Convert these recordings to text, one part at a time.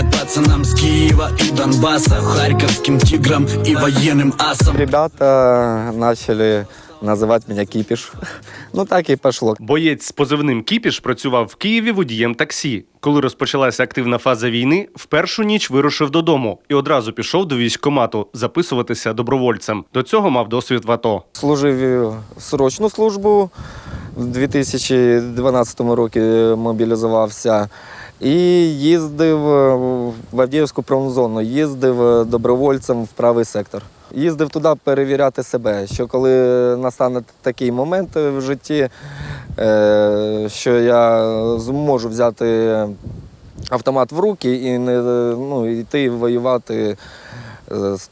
Привет пацанам с Киева и Донбасса Харьковским тиграм и военным асам Ребята начали называть меня Кипиш. Ну так и пошло. Боєць з позивним Кіпіш працював в Києві водієм таксі. Коли розпочалася активна фаза війни, в першу ніч вирушив додому і одразу пішов до військкомату записуватися добровольцем. До цього мав досвід в АТО. Служив срочну службу. В 2012 році мобілізувався. І їздив в Авдіївську промзону, їздив добровольцем в правий сектор. Їздив туди перевіряти себе, що коли настане такий момент в житті, е, що я зможу взяти автомат в руки і не ну, йти воювати е, з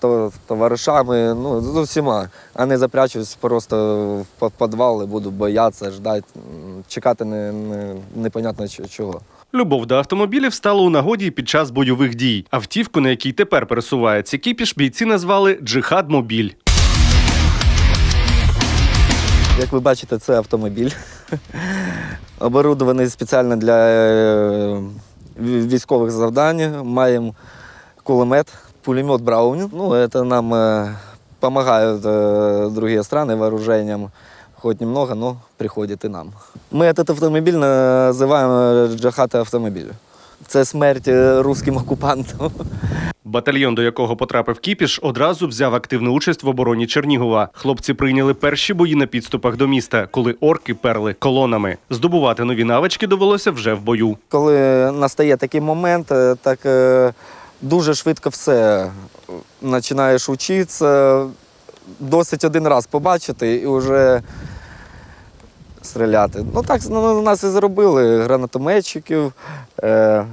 товаришами, ну, з усіма, а не запрячусь просто в підвал і буду боятися, ждати, чекати не, не, непонятно чого. Любов до автомобілів стала у нагоді під час бойових дій. Автівку, на якій тепер пересувається Кіпіш, бійці назвали Джихад Мобіль. Як ви бачите, це автомобіль. Оборудований спеціально для е, військових завдань. Маємо кулемет, пулемет Браунінг. Ну, це нам допомагають інші країни вооруженням Хоть немного, но приходит и нам. Мы этот автомобиль называем джахат автомобиль. Це смерть е, русським окупантам. Батальйон, до якого потрапив Кіпіш, одразу взяв активну участь в обороні Чернігова. Хлопці прийняли перші бої на підступах до міста, коли орки перли колонами. Здобувати нові навички довелося вже в бою. Коли настає такий момент, е, так е, дуже швидко все починаєш вчитися, досить один раз побачити і вже стріляти. Ну так ну, нас і зробили гранатометчиків. Е,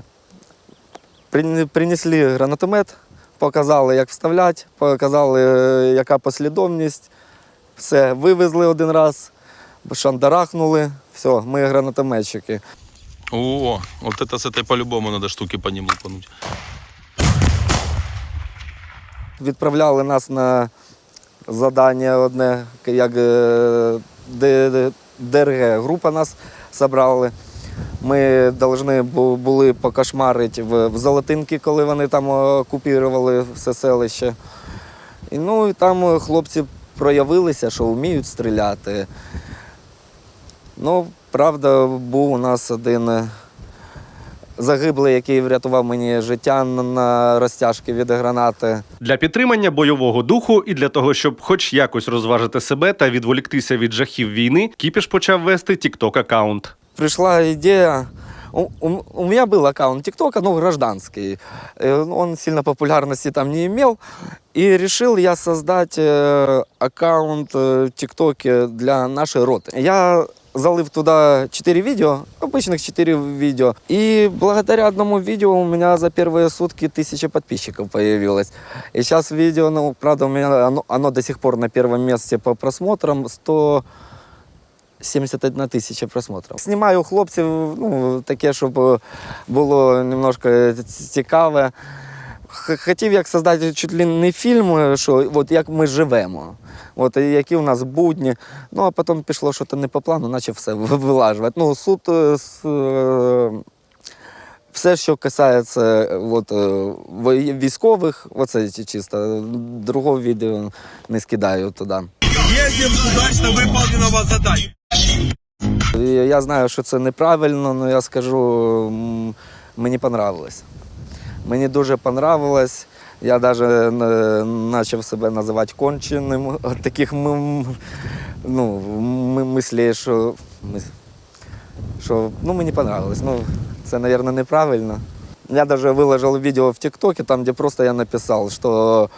принесли гранатомет, показали, як вставляти, показали, яка послідовність. Все, вивезли один раз, шандарахнули. Все, ми гранатометчики. О, это с этой по-любому надо штуки по ним лупануть. Відправляли нас на завдання одне, як е, Д- Д- ДРГ. Група нас забрали. Ми повинні були покошмарити в, Золотинки, коли вони там окупували все селище. І, ну, і там хлопці проявилися, що вміють стріляти. Ну, правда, був у нас один е, загиблий, який врятував мені життя на- на розтяжки від гранати. Для підтримання бойового духу і для того, щоб хоч якось розважити себе та відволіктися від жахів війни, Кіпіш почав вести тікток аккаунт. пришла идея. У, у- у меня был аккаунт ТикТока, но гражданский. Э, Он сильно популярности там не имел. И решил я создать э, аккаунт э, в ТикТоке для нашей роты. Я залив туда 4 видео, обычных 4 видео. И благодаря одному видео у меня за первые сутки тысяча подписчиков появилось. И сейчас видео, ну, правда, у меня оно, оно до сих пор на первом месте по просмотрам. 100 71 тисяча просмотрів. Знімаю у хлопців ну, таке, щоб було немножко цікаве. Хотів як создати чуть ли не фільм, що от як ми живемо, от, які у нас будні. Ну а потім пішло щось не по плану, почав все вилажувати. Ну, суд е, е, все, що касається е, от, е, військових, оце чисто. Другого відео не скидаю туди. С удачно выполненного задания. Я знаю, що це неправильно, але я скажу, мені понравилось. Мені дуже понравилось. Я навіть почав себе називати конченим от таких м- ну, м- мислей, що, мис- що ну, мені понравилось. Ну, це, мабуть, неправильно. Я даже выложил видео в ТикТоке, там, где просто я написал, что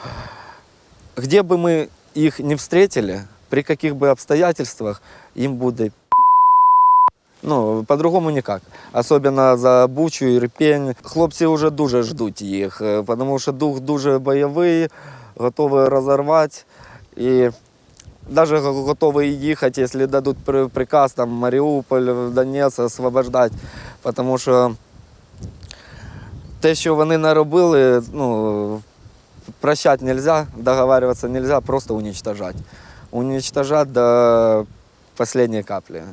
где бы мы их не встретили, при каких бы обстоятельствах, им будет Ну, по-другому ніяк. Особливо за Бучу, Ірпень. Хлопці вже дуже ждуть їх, е, тому що дух дуже бойовий, готовий розірвати. І навіть готовий їхати, якщо дадуть приказ там, Маріуполь, Донець освобождати. Тому що те, що вони наробили, ну, прощати не можна, договарюватися не можна, просто уничтожати. Уничтожати до останньої каплі.